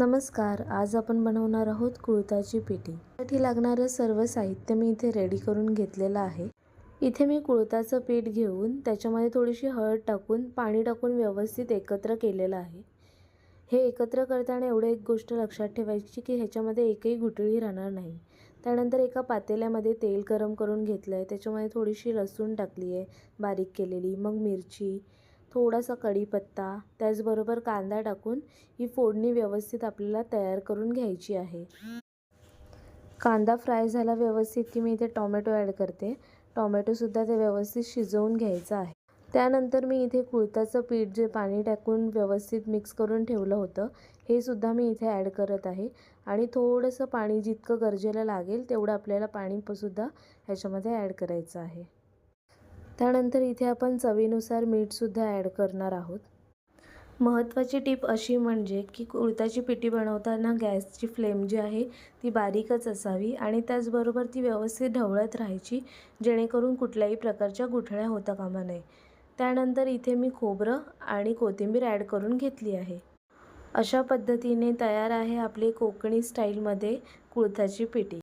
नमस्कार. आज आपण बनवणार आहोत कुळताची पिठी त्यासाठी लागणारं सर्व साहित्य मी इथे रेडी करून घेतलेलं आहे. इथे मी कुळताचं पीठ घेऊन त्याच्यामध्ये थोडीशी हळद टाकून पाणी टाकून व्यवस्थित एकत्र केलेलं आहे. हे एकत्र करताना एवढं एक गोष्ट लक्षात ठेवायची की ह्याच्यामध्ये एकही गुठळी राहणार नाही. त्यानंतर एका पातेल्यामध्ये तेल गरम करून घेतलं आहे त्याच्यामध्ये थोडीशी लसूण टाकली आहे बारीक केलेली मग मिरची थोडासा कढीपत्ता त्याचबरोबर कांदा टाकून ही फोडणी व्यवस्थित आपल्याला तयार करून घ्यायची आहे. कांदा फ्राय झाला व्यवस्थित की मी इथे टॉमॅटो ॲड करते. टॉमॅटोसुद्धा ते व्यवस्थित शिजवून घ्यायचं आहे. त्यानंतर मी इथे कुळथाचं पीठ जे पाणी टाकून व्यवस्थित मिक्स करून ठेवलं होतं हे सुद्धा मी इथे ॲड करत आहे. आणि थोडंसं पाणी जितकं गरजेला लागेल तेवढं आपल्याला पाणीसुद्धा ह्याच्यामध्ये ॲड करायचं आहे. त्यानंतर इथे आपण चवीनुसार मीठसुद्धा ॲड करणार आहोत. महत्त्वाची टीप अशी म्हणजे की कुळथाची पिठी बनवताना गॅसची फ्लेम जी आहे ती बारीकच असावी आणि त्याचबरोबर ती व्यवस्थित ढवळत राहायची जेणेकरून कुठल्याही प्रकारच्या गुठळ्या होता कामा नये. त्यानंतर इथे मी खोबरं आणि कोथिंबीर ॲड करून घेतली आहे. अशा पद्धतीने तयार आहे आपली कोकणी स्टाईलमध्ये कुळथाची पिठी.